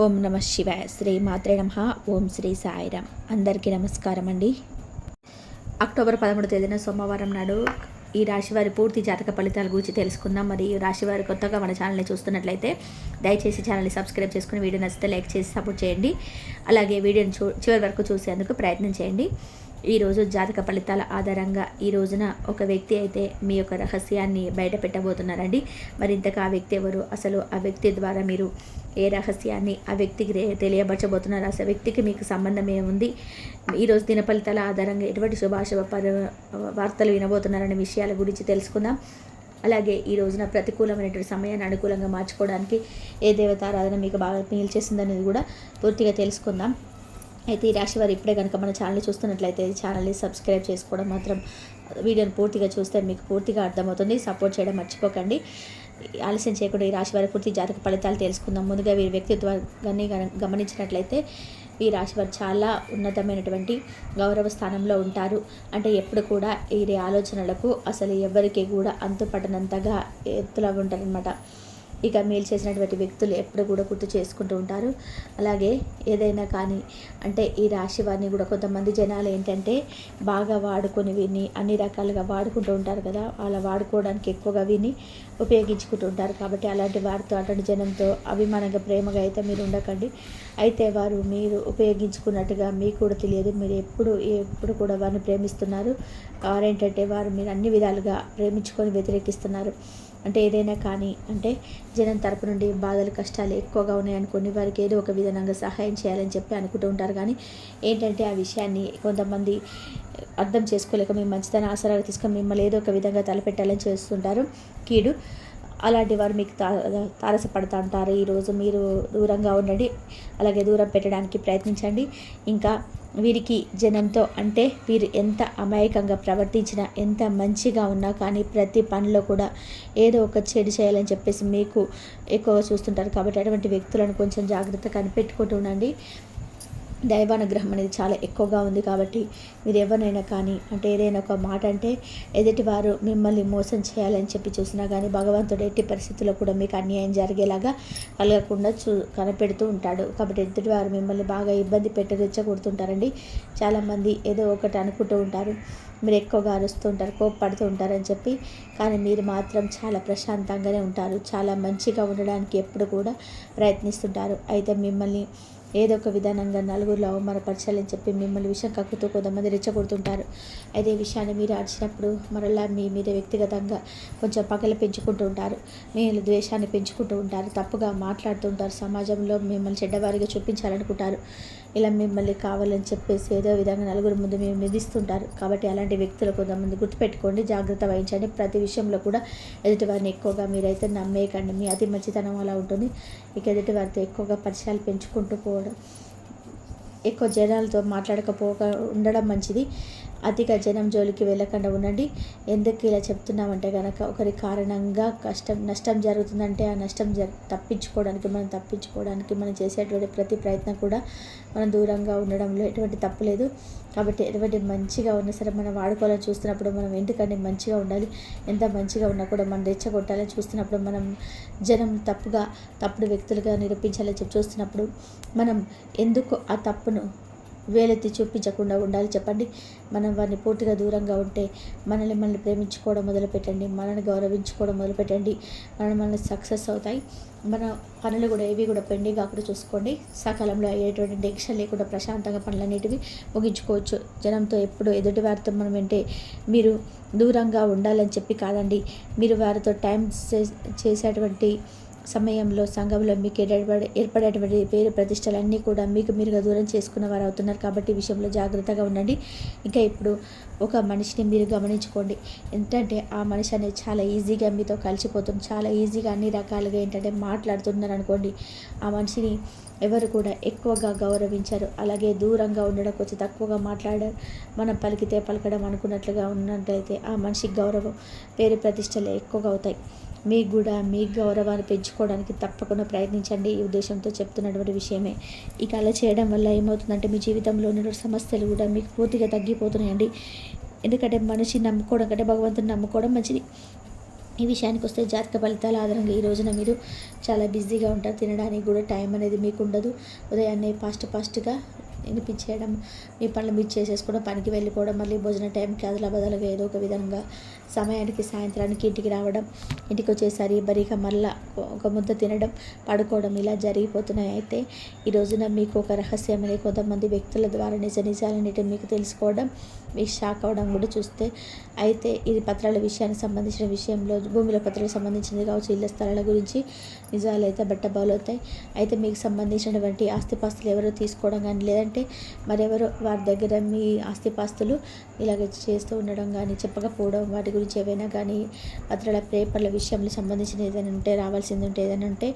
ఓం నమ శివాయ. శ్రీ మాత్రే నమ. ఓం శ్రీ సాయిరామ్ అందరికీ నమస్కారం అండి అక్టోబర్ పదమూడు తేదీన సోమవారం నాడు ఈ రాశివారి పూర్తి జాతక ఫలితాల గురించి తెలుసుకుందాం. మరి ఈ రాశివారి కొత్తగా మన ఛానల్ని చూస్తున్నట్లయితే దయచేసి ఛానల్ని సబ్స్క్రైబ్ చేసుకుని వీడియో నచ్చితే లైక్ చేసి సపోర్ట్ చేయండి. అలాగే వీడియోని చూ చివరి వరకు చూసేందుకు ప్రయత్నం చేయండి. ఈరోజు జాతక ఫలితాల ఆధారంగా ఈ రోజున ఒక వ్యక్తి అయితే మీ యొక్క రహస్యాన్ని బయట పెట్టబోతున్నారండి. మరి ఇంతకు ఆ వ్యక్తి ఎవరు? అసలు ఆ వ్యక్తి ద్వారా మీరు ఏ రహస్యాన్ని ఆ వ్యక్తికి తెలియబరచబోతున్నారు అసలు వ్యక్తికి మీకు సంబంధం ఏముంది? ఈరోజు దిన ఫలితాల ఆధారంగా ఎటువంటి శుభాశుభ పరి వార్తలు వినబోతున్నారనే విషయాల గురించి తెలుసుకుందాం. అలాగే ఈ రోజున ప్రతికూలమైనటువంటి సమయాన్ని అనుకూలంగా మార్చుకోవడానికి ఏ దేవతారాధన మీకు బాగా పీల్చేసిందనేది కూడా పూర్తిగా తెలుసుకుందాం. అయితే ఈ రాశి వారు ఇప్పుడే కనుక మన ఛానల్ని చూస్తున్నట్లయితే ఛానల్ని సబ్స్క్రైబ్ చేసుకోవడం మాత్రం వీడియోని పూర్తిగా చూస్తే మీకు పూర్తిగా అర్థమవుతుంది. సపోర్ట్ చేయడం మర్చిపోకండి. ఆలస్యం చేయకుండా ఈ రాశి వారి పూర్తి జాతక ఫలితాలు తెలుసుకుందాం. ముందుగా వీరి వ్యక్తిత్వాన్ని గమనించినట్లయితే ఈ రాశి వారు చాలా ఉన్నతమైనటువంటి గౌరవ స్థానంలో ఉంటారు. అంటే ఎప్పుడు కూడా వీరి ఆలోచనలకు అసలు ఎవరికి కూడా అంతుపడనంతగా ఎత్తులా ఉంటారనమాట ఇక మేలు చేసినటువంటి వ్యక్తులు ఎప్పుడు కూడా గుర్తు చేసుకుంటూ ఉంటారు. అలాగే ఏదైనా కానీ అంటే ఈ రాశి వారిని కూడా కొంతమంది జనాలు ఏంటంటే బాగా వాడుకొని విని అన్ని రకాలుగా వాడుకుంటూ ఉంటారు కదా అలా వాడుకోవడానికి ఎక్కువగా విని ఉపయోగించుకుంటూ ఉంటారు. కాబట్టి అలాంటి వారితో అటువంటి జనంతో అభిమానంగా ప్రేమగా అయితే మీరు ఉండకండి. అయితే వారు మీరు ఉపయోగించుకున్నట్టుగా మీకు కూడా తెలియదు. మీరు ఎప్పుడు ఎప్పుడు కూడా వారిని ప్రేమిస్తున్నారు. వారేంటంటే వారు మీరు అన్ని విధాలుగా ప్రేమించుకొని వ్యతిరేకిస్తున్నారు. అంటే ఏదైనా కానీ అంటే జనం తరపు నుండి బాధలు కష్టాలు ఎక్కువగా ఉన్నాయనుకోండి వారికి ఏదో ఒక విధంగా సహాయం చేయాలని చెప్పి అనుకుంటూ ఉంటారు. కానీ ఏంటంటే ఆ విషయాన్ని కొంతమంది అర్థం చేసుకోలేక మీ మంచితన ఆసరాగా తీసుకొని మిమ్మల్ని ఏదో ఒక విధంగా తలపెట్టాలని చేస్తుంటారు. కీడు అలాంటి వారు మీకు తా తారసపడుతూ ఉంటారు ఈరోజు మీరు దూరంగా ఉండండి. అలాగే దూరం పెట్టడానికి ప్రయత్నించండి. ఇంకా వీరికి జనంతో అంటే వీరు ఎంత అమాయకంగా ప్రవర్తించినా ఎంత మంచిగా ఉన్నా కానీ ప్రతి పనిలో కూడా ఏదో ఒక చెడు చేయాలని చెప్పేసి మీకు ఎక్కువగా చూస్తుంటారు. కాబట్టి అటువంటి వ్యక్తులను కొంచెం జాగ్రత్తగా కనిపెట్టుకుంటూ ఉండండి. దైవానుగ్రహం అనేది చాలా ఎక్కువగా ఉంది కాబట్టి మీరు ఎవరినైనా కానీ అంటే ఏదైనా ఒక మాట అంటే ఎదుటివారు మిమ్మల్ని మోసం చేయాలని చెప్పి చూసినా కానీ భగవంతుడు ఎట్టి పరిస్థితుల్లో కూడా మీకు అన్యాయం జరిగేలాగా కలగకుండా చూ కనిపెడుతూ ఉంటాడు. కాబట్టి ఎదుటివారు మిమ్మల్ని బాగా ఇబ్బంది పెట్టి రెచ్చగొడుతుంటారండి. చాలామంది ఏదో ఒకటి అనుకుంటూ ఉంటారు. మీరు ఎక్కువగా అరుస్తూ ఉంటారు కోప్పడుతూ ఉంటారని చెప్పి. కానీ మీరు మాత్రం చాలా ప్రశాంతంగానే ఉంటారు. చాలా మంచిగా ఉండడానికి ఎప్పుడు కూడా ప్రయత్నిస్తుంటారు. అయితే మిమ్మల్ని ఏదో ఒక విధానంగా నలుగురిలో అవమానపరచాలని చెప్పి మిమ్మల్ని విషయం కక్కుతూ కొంతమంది రెచ్చగొడుతుంటారు. అయితే ఈ విషయాన్ని మీరు అడిచినప్పుడు మరలా మీ మీద వ్యక్తిగతంగా కొంచెం పగలు పెంచుకుంటూ ఉంటారు. మీరు ద్వేషాన్ని పెంచుకుంటూ ఉంటారు. తప్పుగా మాట్లాడుతుంటారు సమాజంలో మిమ్మల్ని చెడ్డవారిగా చూపించాలనుకుంటారు. ఇలా మిమ్మల్ని కావాలని చెప్పేసి ఏదో విధంగా నలుగురు ముందు మేము నిధిస్తుంటారు. కాబట్టి అలాంటి వ్యక్తులు కొంతమంది గుర్తుపెట్టుకోండి జాగ్రత్త వహించండి. ప్రతి విషయంలో కూడా ఎదుటివారిని ఎక్కువగా మీరైతే నమ్మేయకండి. మీ అతి మంచితనం అలా ఉంటుంది. ఇక ఎదుటి వారితో ఎక్కువగా పరిచయాలు పెంచుకుంటూ పోవడం ఎక్కువ జనాలతో మాట్లాడకపోక ఉండడం మంచిది. అతిగా జనం జోలికి వెళ్ళకుండా ఉండండి. ఎందుకు ఇలా చెప్తున్నామంటే కనుక ఒకరి కారణంగా కష్టం నష్టం జరుగుతుందంటే ఆ నష్టం జ తప్పించుకోవడానికి మనం తప్పించుకోవడానికి మనం చేసేటువంటి ప్రతి ప్రయత్నం కూడా మనం దూరంగా ఉండడంలో ఎటువంటి తప్పు లేదు. కాబట్టి ఎటువంటి మంచిగా ఉన్నా సరే మనం వాడుకోవాలని చూస్తున్నప్పుడు మనం ఎందుకంటే మంచిగా ఉండాలి? ఎంత మంచిగా ఉన్నా కూడా మనం రెచ్చగొట్టాలని చూస్తున్నప్పుడు మనం జనం తప్పుగా తప్పుడు వ్యక్తులుగా నిరూపించాలని చెప్పి చూస్తున్నప్పుడు మనం ఎందుకు ఆ తప్పును వేలెత్తి చూపించకుండా ఉండాలి. చెప్పండి. మనం వారిని పూర్తిగా దూరంగా ఉంటే మనల్ని మనల్ని ప్రేమించుకోవడం మొదలుపెట్టండి. మనల్ని గౌరవించుకోవడం మొదలుపెట్టండి. మనం మనల్ని సక్సెస్ అవుతాయి. మన పనులు కూడా ఏవి కూడా పెండింగ్ కాకుండా చూసుకోండి. సకాలంలో అయ్యేటువంటి టెన్షన్ లేకుండా ప్రశాంతంగా పనులన్నిటివి ముగించుకోవచ్చు. జనంతో ఎప్పుడు ఎదుటి వారితో మనం అంటే మీరు దూరంగా ఉండాలని చెప్పి కాదండి. మీరు వారితో టైం చే- చేసేటువంటి సమయంలో సంఘంలో మీకు ఏర్పడేటువంటి పేరు ప్రతిష్టలన్నీ కూడా మీకు మీరుగా దూరం చేసుకున్న వారు అవుతున్నారు కాబట్టి ఈ విషయంలో జాగ్రత్తగా ఉండండి. ఇంకా ఇప్పుడు ఒక మనిషిని మీరు గమనించుకోండి. ఏంటంటే ఆ మనిషి అనేది చాలా ఈజీగా మీతో కలిసిపోతుంది. చాలా ఈజీగా అన్ని రకాలుగా ఏంటంటే మాట్లాడుతున్నారు అనుకోండి ఆ మనిషిని ఎవరు కూడా ఎక్కువగా గౌరవించారు. అలాగే దూరంగా ఉండడం కొంచెం తక్కువగా మాట్లాడారు మనం పలికితే పలకడం అనుకున్నట్లుగా ఉన్నట్లయితే ఆ మనిషికి గౌరవం పేరు ప్రతిష్టలు ఎక్కువగా అవుతాయి. మీకు కూడా మీ గౌరవాన్ని పెంచుకోవడానికి తప్పకుండా ప్రయత్నించండి. ఈ ఉద్దేశంతో చెప్తున్నటువంటి విషయమే. ఇక అలా చేయడం వల్ల ఏమవుతుందంటే మీ జీవితంలో ఉన్నటువంటి సమస్యలు కూడా మీకు పూర్తిగా తగ్గిపోతున్నాయండి. ఎందుకంటే మనిషి నమ్ముకోవడం కంటే భగవంతుని నమ్ముకోవడం మంచిది. ఈ విషయానికి వస్తే జాతక ఫలితాల ఆధారంగా ఈ రోజున మీరు చాలా బిజీగా ఉంటారు. తినడానికి కూడా టైం అనేది మీకు ఉండదు. ఉదయాన్నే ఫాస్ట్ ఫాస్ట్గా వినిపించేయడం మీ పనులు మీరు చేసేసుకోవడం పనికి వెళ్ళిపోవడం మళ్ళీ భోజన టైంకి అదల బదలుగా ఏదో ఒక విధంగా సమయానికి సాయంత్రానికి ఇంటికి రావడం ఇంటికి వచ్చేసరి బరిగా మళ్ళా ఒక ముద్ద తినడం పడుకోవడం ఇలా జరిగిపోతున్నాయి. అయితే ఈ రోజున మీకు ఒక రహస్యం అనేది కొంతమంది వ్యక్తుల ద్వారా నిజ నిజాలన్నిటి మీకు తెలుసుకోవడం మీకు షాక్ అవ్వడం కూడా చూస్తే అయితే ఇది పత్రాల విషయానికి సంబంధించిన విషయంలో భూమిలో పత్రాలకు సంబంధించింది కావచ్చు ఇళ్ళ స్థలాల గురించి నిజాలు అయితే బట్టబౌలవుతాయి అయితే మీకు సంబంధించినటువంటి ఆస్తిపాస్తులు ఎవరో తీసుకోవడం కానీ లేదంటే మరెవరో వారి దగ్గర మీ ఆస్తిపాస్తులు ఇలాగ చేస్తూ ఉండడం కానీ చెప్పకపోవడం వాటి గురించి ఏవైనా కానీ పత్రాల పేపర్ల విషయంలో సంబంధించిన ఏదైనా ఉంటే రావాల్సింది ఉంటే ఏదైనా ఉంటే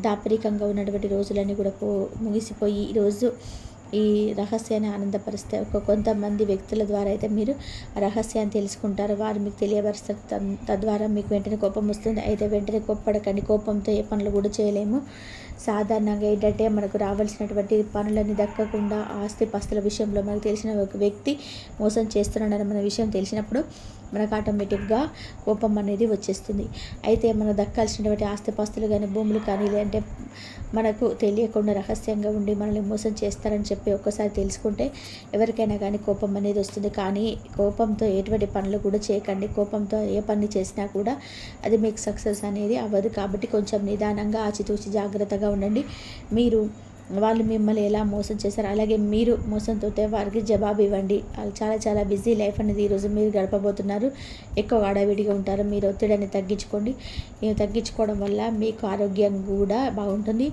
దాపరికంగా ఉన్నటువంటి రోజులన్నీ కూడా పో ముగిసిపోయి ఈరోజు ఈ రహస్యాన్ని ఆనందపరిస్తే ఒక కొంతమంది వ్యక్తుల ద్వారా అయితే మీరు రహస్యాన్ని తెలుసుకుంటారు. వారు మీకు తెలియపరుస్తారు తద్వారా మీకు వెంటనే కోపం వస్తుంది. అయితే వెంటనే కోప్పడకండి. కోపంతో ఏ పనులు కూడా చేయలేము. సాధారణంగా ఏంటంటే మనకు రావాల్సినటువంటి పనులన్నీ దక్కకుండా ఆస్తి పస్తుల విషయంలో మనకు తెలిసిన ఒక వ్యక్తి మోసం చేస్తున్నాడని మన విషయం తెలిసినప్పుడు మనకు ఆటోమేటిక్గా కోపం అనేది వచ్చేస్తుంది. అయితే మనం దక్కాల్సినటువంటి ఆస్తిపాస్తులు కానీ భూములు కానీ లేదంటే మనకు తెలియకుండా రహస్యంగా ఉండి మనల్ని మోసం చేస్తారని చెప్పి ఒక్కసారి తెలుసుకుంటే ఎవరికైనా కానీ కోపం అనేది వస్తుంది. కానీ కోపంతో ఎటువంటి పనులు కూడా చేయకండి. కోపంతో ఏ పని చేసినా కూడా అది మీకు సక్సెస్ అనేది అవ్వదు. కాబట్టి కొంచెం నిదానంగా ఆచితూచి జాగ్రత్తగా ఉండండి. మీరు వాళ్ళు మిమ్మల్ని ఎలా మోసం చేశారు అలాగే మీరు మోసంతో వారికి జవాబు ఇవ్వండి. వాళ్ళు చాలా చాలా బిజీ లైఫ్ అనేది ఈరోజు మీరు గడపబోతున్నారు. ఎక్కువ హడావిడిగా ఉంటారు. మీరు ఒత్తిడిని తగ్గించుకోండి. ఇవి తగ్గించుకోవడం వల్ల మీకు ఆరోగ్యం కూడా బాగుంటుంది.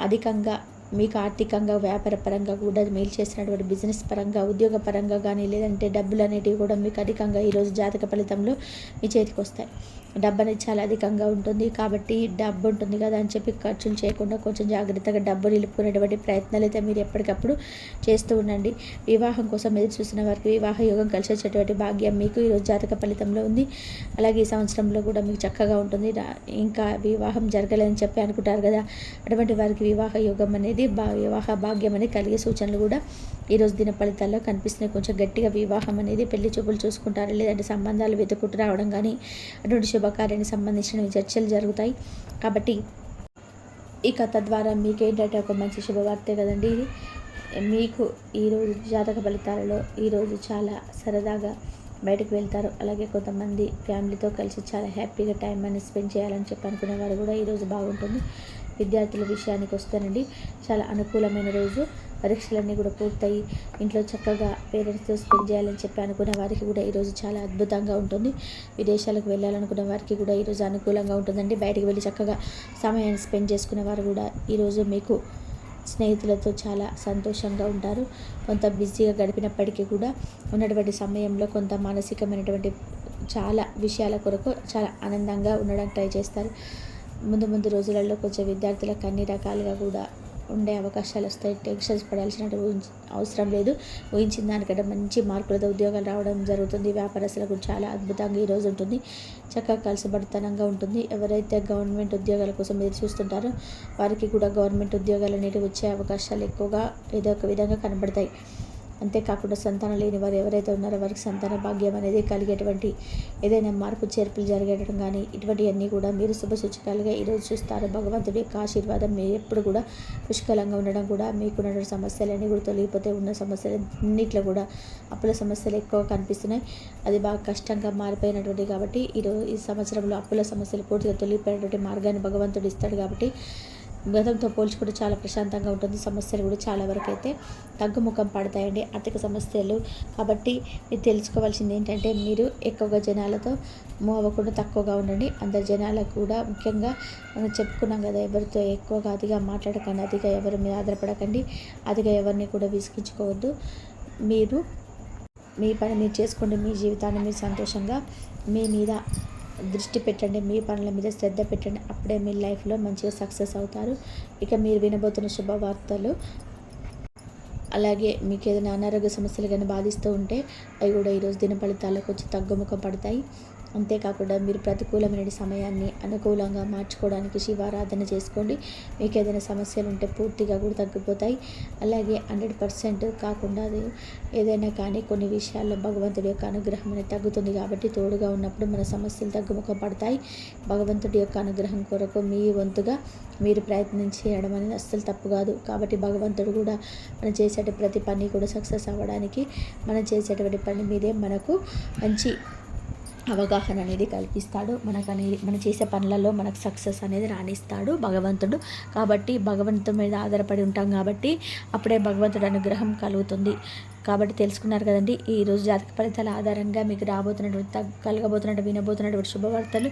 అధికంగా మీకు ఆర్థికంగా వ్యాపార పరంగా కూడా మేలు చేసినటువంటి బిజినెస్ పరంగా ఉద్యోగ పరంగా కానీ లేదంటే డబ్బులు అనేటివి కూడా మీకు అధికంగా ఈరోజు జాతక ఫలితంలో మీ చేతికి వస్తాయి. డబ్బు అనేది చాలా అధికంగా ఉంటుంది. కాబట్టి డబ్బు ఉంటుంది కదా అని చెప్పి ఖర్చులు చేయకుండా కొంచెం జాగ్రత్తగా డబ్బు నిలుపుకునేటువంటి ప్రయత్నాలు అయితే మీరు ఎప్పటికప్పుడు చేస్తూ ఉండండి. వివాహం కోసం ఎదురు చూసిన వారికి వివాహ యోగం కలిసి వచ్చేటువంటి భాగ్యం మీకు ఈరోజు జాతక ఫలితంలో ఉంది. అలాగే ఈ సంవత్సరంలో కూడా మీకు చక్కగా ఉంటుంది. ఇంకా వివాహం జరగలేదని చెప్పి అనుకుంటారు కదా. అటువంటి వారికి వివాహ యోగం అనేది బా వివాహ భాగ్యం అనేది కలిగే సూచనలు కూడా ఈరోజు దిన ఫలితాల్లో కనిపిస్తున్నాయి కొంచెం గట్టిగా వివాహం అనేది పెళ్ళి చూపులు చూసుకుంటారు. లేదంటే సంబంధాలు వెతుకుంటూ రావడం కానీ అటువంటి శుభకార్యానికి సంబంధించిన చర్చలు జరుగుతాయి. కాబట్టి ఈ కథ ద్వారా మీకు ఏంటంటే ఒక మంచి శుభవార్తే కదండి ఇది. మీకు ఈరోజు జాతక ఫలితాలలో ఈరోజు చాలా సరదాగా బయటకు వెళ్తారు. అలాగే కొంతమంది ఫ్యామిలీతో కలిసి చాలా హ్యాపీగా టైం అనేది స్పెండ్ చేయాలని చెప్పి అనుకునే వారు కూడా ఈరోజు బాగుంటుంది. విద్యార్థుల విషయానికి వస్తానండి చాలా అనుకూలమైన రోజు. పరీక్షలన్నీ కూడా పూర్తయి ఇంట్లో చక్కగా పేరెంట్స్తో స్పెండ్ చేయాలని చెప్పి అనుకున్న వారికి కూడా ఈరోజు చాలా అద్భుతంగా ఉంటుంది. విదేశాలకు వెళ్ళాలనుకున్న వారికి కూడా ఈరోజు అనుకూలంగా ఉంటుందండి. బయటికి వెళ్ళి చక్కగా సమయాన్ని స్పెండ్ చేసుకునే వారు కూడా ఈరోజు మీకు స్నేహితులతో చాలా సంతోషంగా ఉంటారు. కొంత బిజీగా గడిపినప్పటికీ కూడా ఉన్నటువంటి సమయంలో కొంత మానసికమైనటువంటి చాలా విషయాల కొరకు చాలా ఆనందంగా ఉండడానికి ట్రై చేస్తారు. ముందు ముందు రోజులలో కొంచెం విద్యార్థులకు అన్ని రకాలుగా కూడా ఉండే అవకాశాలు వస్తాయి. టెన్షన్స్ పడాల్సిన అవసరం లేదు. ఊహించిన దానికంటే మంచి మార్కులతో ఉద్యోగాలు రావడం జరుగుతుంది. వ్యాపారస్తులకు చాలా అద్భుతంగా ఈరోజు ఉంటుంది. చక్కగా కలిసిబడితనంగా ఉంటుంది. ఎవరైతే గవర్నమెంట్ ఉద్యోగాల కోసం ఎదురు చూస్తుంటారో వారికి కూడా గవర్నమెంట్ ఉద్యోగాలు అనేవి వచ్చే అవకాశాలు ఎక్కువగా ఏదో ఒక విధంగా కనబడతాయి. అంతేకాకుండా సంతానం లేని వారు ఎవరైతే ఉన్నారో వారికి సంతాన భాగ్యం అనేది కలిగేటువంటి ఏదైనా మార్పు చేర్పులు జరిగేటం కానీ ఇటువంటివన్నీ కూడా మీరు శుభ సూచకాలుగా ఈరోజు చూస్తారు. భగవంతుడి యొక్క ఆశీర్వాదం మీరు ఎప్పుడు కూడా పుష్కలంగా ఉండడం కూడా మీకున్నటువంటి సమస్యలన్నీ కూడా తొలగిపోతే ఉన్న సమస్యలు అన్నింటిలో కూడా అప్పుల సమస్యలు ఎక్కువ కనిపిస్తున్నాయి. అది బాగా కష్టంగా మారిపోయినటువంటి కాబట్టి ఈరోజు ఈ సంవత్సరంలో అప్పుల సమస్యలు పూర్తిగా తొలగిపోయినటువంటి మార్గాన్ని భగవంతుడు ఇస్తాడు కాబట్టి గతంతో పోల్చుకుంటే చాలా ప్రశాంతంగా ఉంటుంది. సమస్యలు కూడా చాలా వరకు అయితే తగ్గుముఖం పడతాయండి. ఆర్థిక సమస్యలు. కాబట్టి మీరు తెలుసుకోవాల్సింది ఏంటంటే మీరు ఎక్కువగా జనాలతో మూవ్ అవ్వకుండా తక్కువగా ఉండండి. అందరు జనాలకు కూడా ముఖ్యంగా మనం చెప్పుకున్నాం కదా ఎవరితో ఎక్కువగా అతిగా మాట్లాడకండి అతిగా ఎవరి మీద ఆధారపడకండి అతిగా ఎవరిని కూడా విసిగించుకోవద్దు. మీరు మీ పని మీరు చేసుకోండి. మీ జీవితాన్ని మీరు సంతోషంగా మీ మీద దృష్టి పెట్టండి మీ పనుల మీద శ్రద్ధ పెట్టండి. అప్పుడే మీ లైఫ్లో మంచిగా సక్సెస్ అవుతారు. ఇక మీరు వినబోతున్న శుభవార్తలు అలాగే మీకు ఏదైనా అనారోగ్య సమస్యలు కానీ బాధిస్తూ ఉంటే అవి కూడా ఈరోజు దిన ఫలితాలకు వచ్చి తగ్గుముఖం పడతాయి. అంతేకాకుండా మీరు ప్రతికూలమైన సమయాన్ని అనుకూలంగా మార్చుకోవడానికి శివారాధన చేసుకోండి. మీకు ఏదైనా సమస్యలు ఉంటే పూర్తిగా కూడా తగ్గిపోతాయి. అలాగే హండ్రెడ్ పర్సెంట్ కాకుండా అది ఏదైనా కానీ కొన్ని విషయాల్లో భగవంతుడి యొక్క అనుగ్రహం అనేది తగ్గుతుంది కాబట్టి తోడుగా ఉన్నప్పుడు మన సమస్యలు తగ్గుముఖం పడతాయి. భగవంతుడి యొక్క అనుగ్రహం కొరకు మీ వంతుగా మీరు ప్రయత్నం చేయడం అనేది అస్సలు తప్పు కాదు. కాబట్టి భగవంతుడు కూడా మనం చేసేట ప్రతి పని కూడా సక్సెస్ అవ్వడానికి మనం చేసేటువంటి పని మీదే మనకు మంచి అవగాహన అనేది కల్పిస్తాడు. మనకు అనేది మనం చేసే పనులలో మనకు సక్సెస్ అనేది రాణిస్తాడు భగవంతుడు. కాబట్టి భగవంతుడి మీద ఆధారపడి ఉంటాం కాబట్టి అప్పుడే భగవంతుడు అనుగ్రహం కలుగుతుంది. కాబట్టి తెలుసుకున్నారు కదండి ఈరోజు జాతక ఫలితాల ఆధారంగా మీకు రాబోతున్నటువంటి కలగబోతున్నట్టు వినబోతున్నటువంటి శుభవార్తలు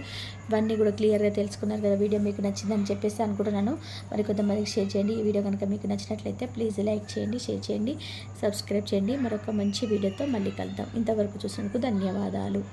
ఇవన్నీ కూడా క్లియర్గా తెలుసుకున్నారు కదా. వీడియో మీకు నచ్చిందని చెప్పేసి అనుకుంటున్నాను. మరి కొంతమందికి షేర్ చేయండి. ఈ వీడియో కనుక మీకు నచ్చినట్లయితే ప్లీజ్ లైక్ చేయండి షేర్ చేయండి సబ్స్క్రైబ్ చేయండి. మరొక మంచి వీడియోతో మళ్ళీ కలుద్దాం. ఇంతవరకు చూసినందుకు ధన్యవాదాలు.